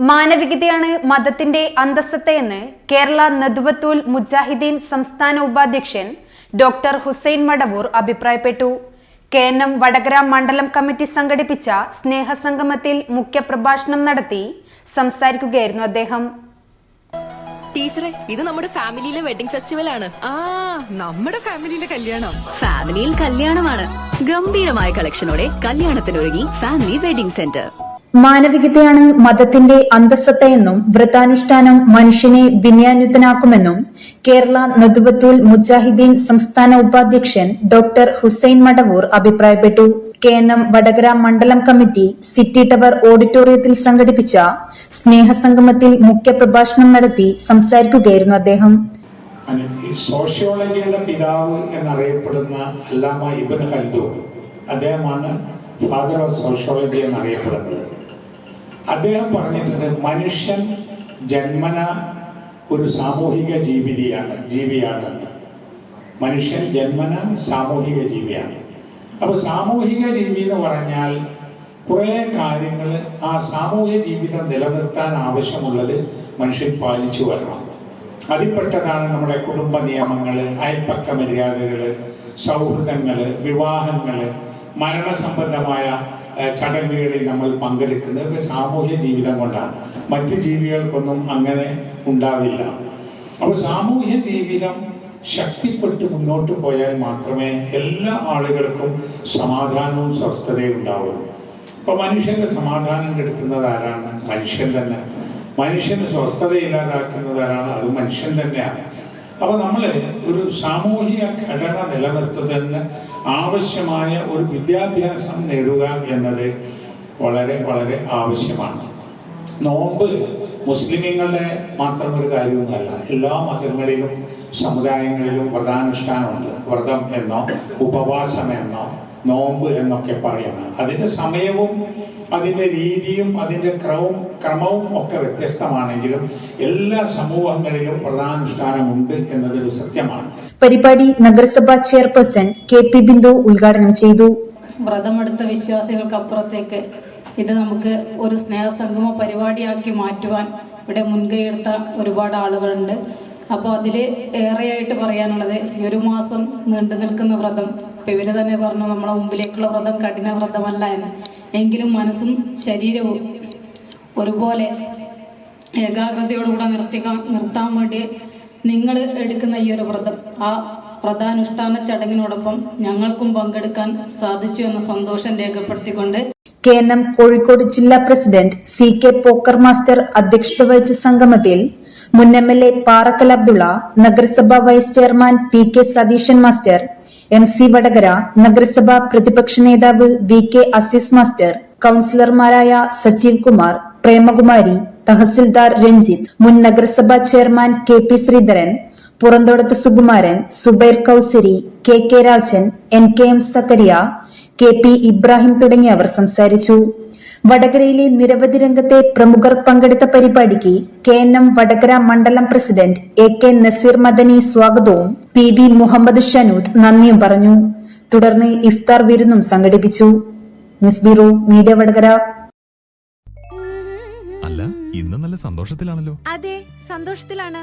മാനവികതയാണ് മതത്തിന്റെ അന്തസ്സത്തെയെന്ന് കേരള നദുവത്തൂൽ മുജാഹിദ്ദീൻ സംസ്ഥാന ഉപാധ്യക്ഷൻ ഡോക്ടർ ഹുസൈൻ മടവൂർ അഭിപ്രായപ്പെട്ടു. കെ എൻ എം വടകര മണ്ഡലം കമ്മിറ്റി സംഘടിപ്പിച്ച സ്നേഹസംഗമത്തിൽ മുഖ്യപ്രഭാഷണം നടത്തി സംസാരിക്കുകയായിരുന്നു അദ്ദേഹം. ടീച്ചറെ ഇത് നമ്മുടെ ഫാമിലിയിലെ വെഡിംഗ് ഫെസ്റ്റിവൽ ആണ് ആ നമ്മുടെ ഫാമിലിയിലെ കല്യാണം. ഫാമിലിയിൽ കല്യാണമാണ്. ഗംഭീരമായ കളക്ഷനോടെ കല്യാണത്തിനൊരുങ്ങി ഫാമിലി വെഡിംഗ് സെന്റർ. മാനവികതയാണ് മതത്തിന്റെ അന്തസ്സത്തയെന്നും വ്രതാനുഷ്ഠാനം മനുഷ്യനെ വിന്യാനുതനാക്കുമെന്നും കേരള നദുബത്തുൽ മുജാഹിദ്ദീൻ സംസ്ഥാന ഉപാധ്യക്ഷൻ ഡോക്ടർ ഹുസൈൻ മടവൂർ അഭിപ്രായപ്പെട്ടു. കെ വടകര മണ്ഡലം കമ്മിറ്റി സിറ്റി ടവർ ഓഡിറ്റോറിയത്തിൽ സംഘടിപ്പിച്ച സ്നേഹസംഗമത്തിൽ മുഖ്യപ്രഭാഷണം നടത്തി സംസാരിക്കുകയായിരുന്നു അദ്ദേഹം. സോഷ്യോളജിയുടെ പിതാവ് എന്നറിയപ്പെടുന്ന അല്ലാമ ഇബൻ ഖൽദൂൻ അദ്ദേഹമാണ് ഫാദർ ഓഫ് സോഷ്യോളജി എന്നറിയപ്പെടുന്നത്. അദ്ദേഹം പറഞ്ഞിട്ടുണ്ട് മനുഷ്യൻ ജന്മന ഒരു സാമൂഹിക ജീവിയാണ് ജീവിയാണെന്ന്. മനുഷ്യൻ ജന്മന സാമൂഹിക ജീവിയാണ്. അപ്പോൾ സാമൂഹിക ജീവി എന്ന് പറഞ്ഞാൽ കുറേ കാര്യങ്ങൾ ആ സാമൂഹിക ജീവിതം നിലനിർത്താൻ ആവശ്യമുള്ളത് മനുഷ്യൻ പാലിച്ചു വരണം. അതിൽപ്പെട്ടതാണ് നമ്മുടെ കുടുംബ നിയമങ്ങൾ അയൽപ്പക്ക മര്യാദകൾ സൗഹൃദങ്ങൾ വിവാഹങ്ങൾ മരണസംബന്ധമായ ചടങ്ങുകളിൽ നമ്മൾ പങ്കെടുക്കുന്നത് സാമൂഹ്യ ജീവിതം കൊണ്ടാണ്. മറ്റ് ജീവികൾക്കൊന്നും അങ്ങനെ ഉണ്ടാവില്ല. അപ്പോൾ സാമൂഹ്യ ജീവിതം ശക്തിപ്പെട്ട് മുന്നോട്ട് പോയാൽ മാത്രമേ എല്ലാ ആളുകൾക്കും സമാധാനവും സ്വസ്ഥതയും ഉണ്ടാവുള്ളൂ. അപ്പൊ മനുഷ്യന്റെ സമാധാനം കെടുത്തുന്നത് ആരാണ്? മനുഷ്യൻ തന്നെ. മനുഷ്യന് സ്വസ്ഥത ഇല്ലാതാക്കുന്നതാരാണ് അത് മനുഷ്യൻ തന്നെയാണ്. അപ്പൊ നമ്മൾ ഒരു സാമൂഹിക ഘടന നിലനിർത്തുന്നതിന് ആവശ്യമായ ഒരു വിദ്യാഭ്യാസം നേടുക എന്നത് വളരെ വളരെ ആവശ്യമാണ്. നോമ്പ് മുസ്ലിമീങ്ങളുടെ മാത്രം ഒരു കാര്യമൊന്നുമല്ല എല്ലാ മതങ്ങളിലും സമുദായങ്ങളിലും വ്രതാനുഷ്ഠാനമുണ്ട്. വ്രതം എന്നോ ഉപവാസം എന്നോ നോമ്പ് എന്നൊക്കെ പറയുന്നത്. അതിന്റെ സമയവും അതിന്റെ രീതിയും അതിന്റെ ക്രമവും ക്രമവും ഒക്കെ വ്യത്യസ്തമാണെങ്കിലും എല്ലാ സമൂഹങ്ങളിലും പ്രധാനുഷ്ഠാനമുണ്ട് എന്നതൊരു സത്യമാണ്. പരിപാടി നഗരസഭാ ചെയർപേഴ്സൺ കെ പി ബിന്ദു ഉദ്ഘാടനം ചെയ്തു. വ്രതമെടുത്ത വിശ്വാസികൾക്കപ്പുറത്തേക്ക് ഇത് നമുക്ക് ഒരു സ്നേഹസംഗമ പരിപാടിയാക്കി മാറ്റുവാൻ ഇവിടെ മുൻകൈയെടുത്ത ഒരുപാട് ആളുകളുണ്ട്. അപ്പോൾ അതിൽ ഏറെയായിട്ട് പറയാനുള്ളത് ഈ ഒരു മാസം നീണ്ടു നിൽക്കുന്ന വ്രതം ഇപ്പം ഇവർ തന്നെ പറഞ്ഞു നമ്മളെ മുമ്പിലേക്കുള്ള വ്രതം കഠിന വ്രതമല്ല എന്ന്. എങ്കിലും മനസ്സും ശരീരവും ഒരുപോലെ ഏകാഗ്രതയോടുകൂടെ നിർത്തിക്കാൻ നിർത്താൻ വേണ്ടി നിങ്ങൾ എടുക്കുന്ന ഈ ഒരു വ്രതം ആ വ്രതാനുഷ്ഠാന ചടങ്ങിനോടൊപ്പം ഞങ്ങൾക്കും പങ്കെടുക്കാൻ സാധിച്ചു എന്ന സന്തോഷം രേഖപ്പെടുത്തിക്കൊണ്ട് കെ എൻ എം കോഴിക്കോട് ജില്ലാ president C K Pokker master അധ്യക്ഷത വഹിച്ച സംഗമത്തിൽ മുൻ M L A Parakkal Abdulla നഗരസഭാ vice chairman P K Satheesan master M C Vadakara നഗരസഭാ പ്രതിപക്ഷ നേതാവ് വി കെ അസീസ് മാസ്റ്റർ കൌൺസിലർമാരായ സജീവ് കുമാർ പ്രേമകുമാരി തഹസിൽദാർ രഞ്ജിത്ത് മുൻ നഗരസഭാ chairman K P Sreedharan Puranthodath Sukumaran Zubair Kausari K K Rajan N K M Zakariya K P Ibrahim തുടങ്ങിയവർ സംസാരിച്ചു. വടകരയിലെ നിരവധി രംഗത്തെ പ്രമുഖർ പങ്കെടുത്ത പരിപാടിക്ക് കെ എൻ എം വടകര മണ്ഡലം president A K Naseer Madani സ്വാഗതവും പി ബി മുഹമ്മദ് ഷനൂദ് നന്ദിയും പറഞ്ഞു. തുടർന്ന് ഇഫ്താർ വിരുന്നും സംഘടിപ്പിച്ചു. News bureau media Vadakara. അല്ല ഇന്ന് നല്ല സന്തോഷത്തിലാണല്ലോ. അതെ സന്തോഷത്തിലാണ്.